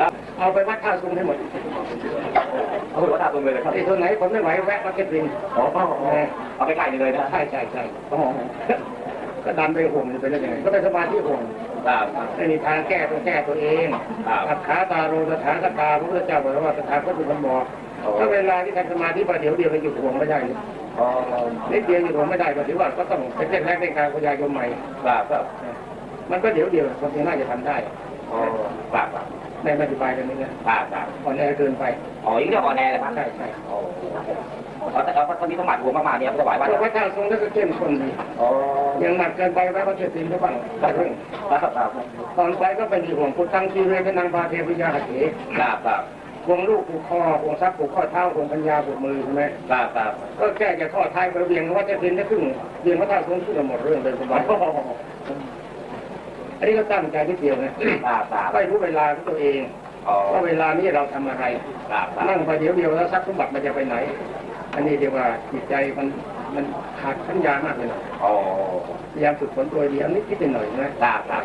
ครับเอาไปวัดท่าซุงให้หมดเอาไปวัดท่าตรงเลยเลยครับไอ้ตัวไหนผมไม่ไหวแวะมาเก็ตริงอ๋อเอาไปใกล้เลยนะใช่ใช่ใช่อ๋อก็ดันไปห่วงจะไปได้ยังไงก็เป็นสมาธิห่วงครับไม่มีทางแก้ต้องแก้ตัวเองครับอัตขาตาโรสถานตาพระพุทธเจ้าบอกว่าสถานก็คือคำบอกถ้าเวลาที่ทำสมาธิประเดี๋ยวเดียวไปหยุดห่วงไม่ได้เลยอ๋อนิดเดียวหยุดห่วงไม่ได้ก็ถือว่าก็ต้องเป็นเส้นแรกในการขยายโยมใหม่ครับครับมันก็เดี๋ยวเดียวคนที่น่าจะทำได้อ๋อครับครับ ในปฏิบัติกันนี้นะครับครับอ่อนแอเกินไปอ๋อยิ่งจะอ่อนแอเลยครับใช่ใช่อ๋อเอาแต่เอาตอนนี้ต้องหมัดหัวมากๆเนี่ยถวายวัดเพราะว่าถ้าทรงแล้วก็เข้มข้นดีอ๋อยังหนักเกินไปแล้วก็เจ็ดสิบก็บ้างครับครับครับตอนไปก็ไปมีห่วงพุทธังชีเรกนังพาเทวิยาหเถครับครับห่วงลูกผูกคอห่วงทรัพย์ผูกข้อเท้าห่วงปัญญาผูกมือใช่ไหมครับครับก็แค่จะข้อท้ายกระเบียงว่าจะทิ้งได้ครึ่งเบียงพระธาตุทรงขึ้นหมดเรื่องเลยสบาย อันนี้ก็ตั้งใจที่เดียวนะครับครับไม่รู้เวลาของตัวเองอ๋อว่าเวลานี้เราทำอะไรครับครับนั่งไปเดี๋ยวเดียวแล้วทรัพย์สมบัติมันจะไปไหน อันนี้เรียกว่าจิตใจมันมันขาดปัญญามากเลยนะอ๋อพยายามฝึกฝนตัวดีอันนี้คิดหน่อยนะครับครับ